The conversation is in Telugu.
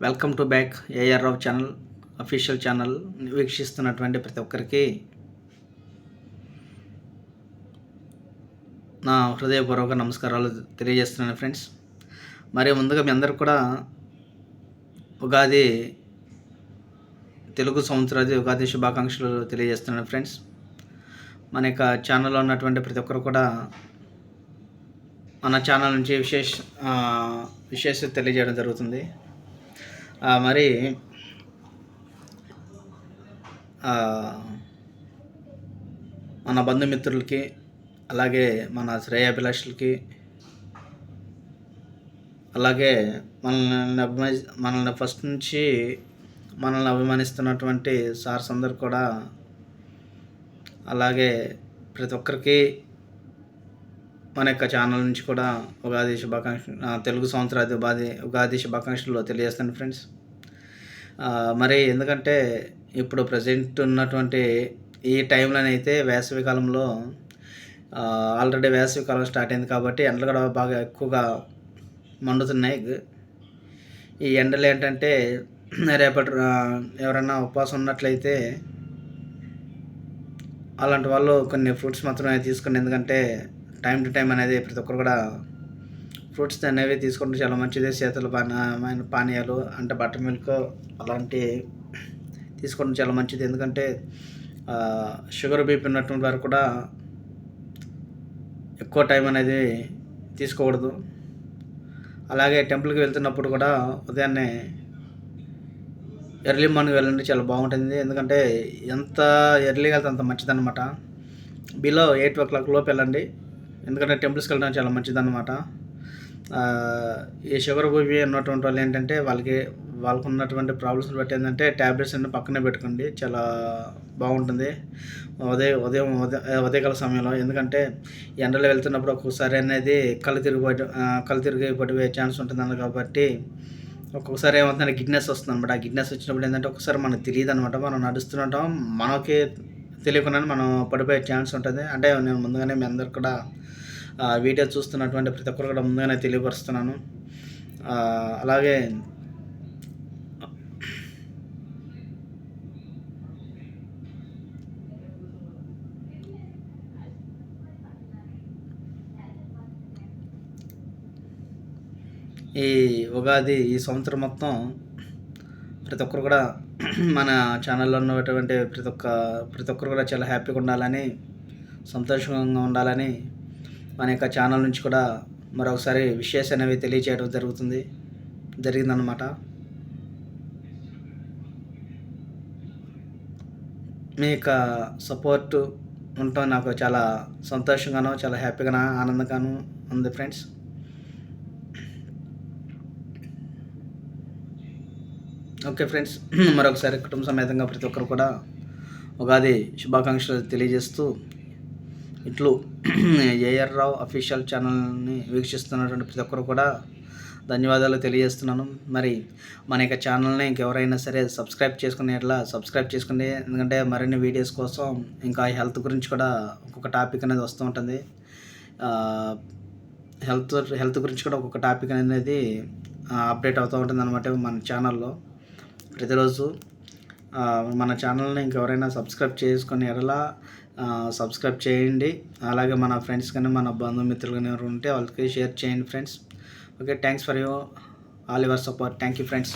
Welcome to back AR Rao channel official channel వీక్షిస్తున్నటువంటి ప్రతి ఒక్కరికి నా హృదయపూర్వక నమస్కారాలు తెలియజేస్తున్నాను ఫ్రెండ్స్ మరి ముందుగా మీ అందరు కూడా ఉగాది తెలుగు సంవత్సరాది ఉగాది శుభాకాంక్షలు తెలియజేస్తున్నాను ఫ్రెండ్స్ మన యొక్క ఛానల్లో ఉన్నటువంటి ప్రతి ఒక్కరు కూడా మన ఛానల్ నుంచి విశేష విశేష విశేషత తెలియజేయడం జరుగుతుంది. మరి మన బంధుమిత్రులకి అలాగే మన శ్రేయాభిలాషులకి అలాగే మనల్ని అభిమాని మనల్ని ఫస్ట్ నుంచి మనల్ని అభిమానిస్తున్నటువంటి సార్స్ అందరు కూడా అలాగే ప్రతి ఒక్కరికి మన యొక్క ఛానల్ నుంచి కూడా ఉగాది శుభాకాంక్ష తెలుగు సంవత్సరాది ఉగాది ఉగాది శుభాకాంక్షలు తెలియజేస్తాను ఫ్రెండ్స్ మరి ఎందుకంటే ఇప్పుడు ప్రజెంట్ ఉన్నటువంటి ఈ టైంలోనైతే వేసవి కాలంలో ఆల్రెడీ వేసవి కాలం స్టార్ట్ అయింది కాబట్టి ఎండలు కూడా బాగా ఎక్కువగా మండుతున్నాయి. ఈ ఎండలు ఏంటంటే రేపటి ఎవరైనా ఉపవాసం ఉన్నట్లయితే అలాంటి వాళ్ళు కొన్ని ఫ్రూట్స్ మాత్రమే తీసుకుని ఎందుకంటే టైం టు టైం అనేది ప్రతి ఒక్కరు కూడా ఫ్రూట్స్ అనేవి తీసుకుంటే చాలా మంచిది. శీతల పానీయమైన పానీయాలు అంటే బటర్ మిల్క్ అలాంటి తీసుకోవడం చాలా మంచిది. ఎందుకంటే షుగర్ బీపీ ఉన్నటువంటి వారు కూడా ఎక్కువ టైం అనేది తీసుకోకూడదు. అలాగే టెంపుల్కి వెళ్తున్నప్పుడు కూడా ఉదయాన్నే ఎర్లీ మార్నింగ్ వెళ్ళండి చాలా బాగుంటుంది. ఎందుకంటే ఎంత ఎర్లీగా వెళ్తే అంత మంచిదన్నమాట. బిలో ఎయిట్ ఓ క్లాక్ లోపు వెళ్ళండి. ఎందుకంటే టెంపుల్స్కి వెళ్ళడం చాలా మంచిదన్నమాట. ఆ, ఈ షుగర్ బీపీ ఉన్నటువంటి వాళ్ళు ఏంటంటే వాళ్ళకి వాళ్ళకు ఉన్నటువంటి ప్రాబ్లమ్స్ బట్టి ఏంటంటే ట్యాబ్లెట్స్ అన్ని పక్కనే పెట్టుకోండి. చాలా బాగుంటుంది. ఉదయం ఉదయం ఉదయం ఉదయకాల సమయంలో. ఎందుకంటే ఎండలో వెళ్తున్నప్పుడు ఒక్కొక్కసారి అనేది కళ్ళు తిరిగిపోయి కళ్ళు తిరిగి పడిపోయే ఛాన్స్ ఉంటుంది కాబట్టి ఒక్కొక్కసారి ఏమవుతుందంటే గిడ్నెస్ వస్తుంది అనమాట ఆ గిడ్నెస్ వచ్చినప్పుడు ఏంటంటే ఒక్కొక్కసారి మనకు తెలియదు అనమాట మనం నడుస్తుంటాం. మనకి తెలియకుండానే మనం పడిపోయే ఛాన్స్ ఉంటుంది. అంటే నేను ముందుగానే మీ అందరు కూడా వీడియో చూస్తున్నటువంటి ప్రతి ఒక్కరు కూడా ముందుగానే తెలియపరుస్తున్నాను. అలాగే ఈ ఉగాది ఈ సంవత్సరం మొత్తం ప్రతి ఒక్కరు కూడా మన ఛానల్లో ఉన్నటువంటి ప్రతి ఒక్క ప్రతి ఒక్కరు కూడా చాలా హ్యాపీగా ఉండాలని సంతోషంగా ఉండాలని మన యొక్క ఛానల్ నుంచి కూడా మరొకసారి విషయాస్ అనేవి తెలియచేయడం జరుగుతుంది. జరిగిందనమాట మీ యొక్క సపోర్ట్ ఉండటం నాకు చాలా సంతోషంగాను చాలా హ్యాపీగాను ఆనందంగాను ఉంది ఫ్రెండ్స్ ఓకే ఫ్రెండ్స్ మరొకసారి కుటుంబ సమేతంగా ప్రతి ఒక్కరు కూడా ఉగాది శుభాకాంక్షలు తెలియజేస్తూ ఇట్లు ఏఆర్ రావు అఫీషియల్ ఛానల్ని వీక్షిస్తున్నటువంటి ప్రతి ఒక్కరు కూడా ధన్యవాదాలు తెలియజేస్తున్నాను. మరి మన యొక్క ఛానల్ని ఇంకెవరైనా సరే సబ్స్క్రైబ్ చేసుకునే ఇట్లా సబ్స్క్రైబ్ చేసుకుని ఎందుకంటే మరిన్ని వీడియోస్ కోసం ఇంకా హెల్త్ గురించి కూడా ఒక్కొక్క టాపిక్ అనేది వస్తూ ఉంటుంది. హెల్త్ హెల్త్ గురించి కూడా ఒక్కొక్క టాపిక్ అనేది అప్డేట్ అవుతూ ఉంటుంది అనమాట మన ఛానల్లో ప్రతిరోజు మన ఛానల్ని ఇంకెవరైనా సబ్స్క్రైబ్ చేసుకుని ఎరలా సబ్స్క్రైబ్ చేయండి. అలాగే మన ఫ్రెండ్స్ కానీ మన బంధుమిత్రులు కానీ ఎవరు ఉంటే వాళ్ళకి షేర్ చేయండి friends. Okay thanks for you all your support. Thank you friends.